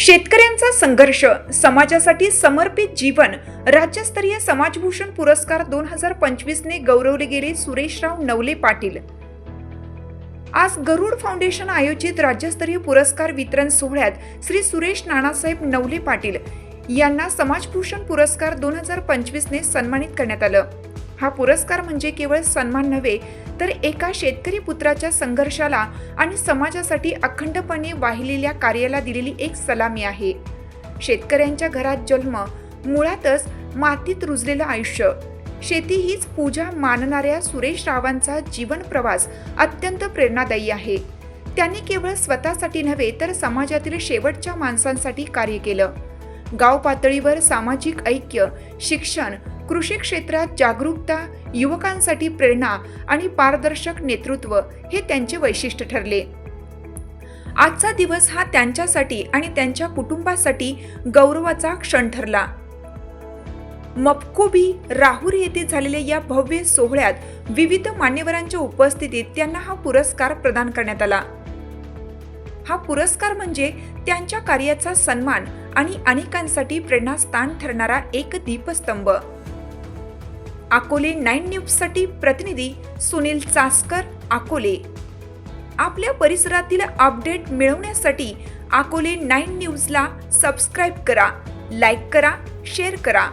शेतकऱ्यांचा संघर्ष समाजासाठी समर्पित जीवन राज्यस्तरीय समाजभूषण पुरस्कार दोन हजार पंचवीसने गौरवले गेले सुरेशराव नवले पाटील. आज गरुड फाउंडेशन आयोजित राज्यस्तरीय पुरस्कार वितरण सोहळ्यात श्री सुरेश नानासाहेब नवले पाटील यांना समाजभूषण पुरस्कार दोन हजार पंचवीसने सन्मानित करण्यात आलं. हा पुरस्कार म्हणजे केवळ सन्मान नव्हे तर एका शेतकरी पुत्राच्या संघर्षाला आणि समाजासाठी अखंडपणे वाहिलेल्या कार्याला दिलेली एक सलामी आहे. शेतकऱ्यांच्या घरात जन्म मुळातच मातीत रुजलेलं आयुष्य. शेती हीच पूजा मानणाऱ्या सुरेश रावांचा जीवन प्रवास अत्यंत प्रेरणादायी आहे. त्यांनी केवळ स्वतःसाठी नव्हे तर समाजातील शेवटच्या माणसांसाठी कार्य केलं. गाव पातळीवर सामाजिक ऐक्य शिक्षण कृषी क्षेत्रात जागरूकता युवकांसाठी प्रेरणा आणि पारदर्शक नेतृत्व हे त्यांचे वैशिष्ट्य ठरले. आजचा दिवस हा त्यांच्यासाठी आणि त्यांच्या कुटुंबासाठी गौरवाचा क्षण ठरला. मपकोबी राहुरी येथे झालेल्या या भव्य सोहळ्यात विविध मान्यवरांच्या उपस्थितीत त्यांना हा पुरस्कार प्रदान करण्यात आला. हा पुरस्कार म्हणजे त्यांच्या कार्याचा सन्मान आणि अनेकांसाठी प्रेरणास्थान ठरणारा एक दीपस्तंभ. अकोले नाईन न्यूजसाठी प्रतिनिधी सुनील चासकर अकोले. आपल्या परिसरातील अपडेट मिळवण्यासाठी अकोले नाईन न्यूजला सबस्क्राईब करा लाईक करा शेअर करा.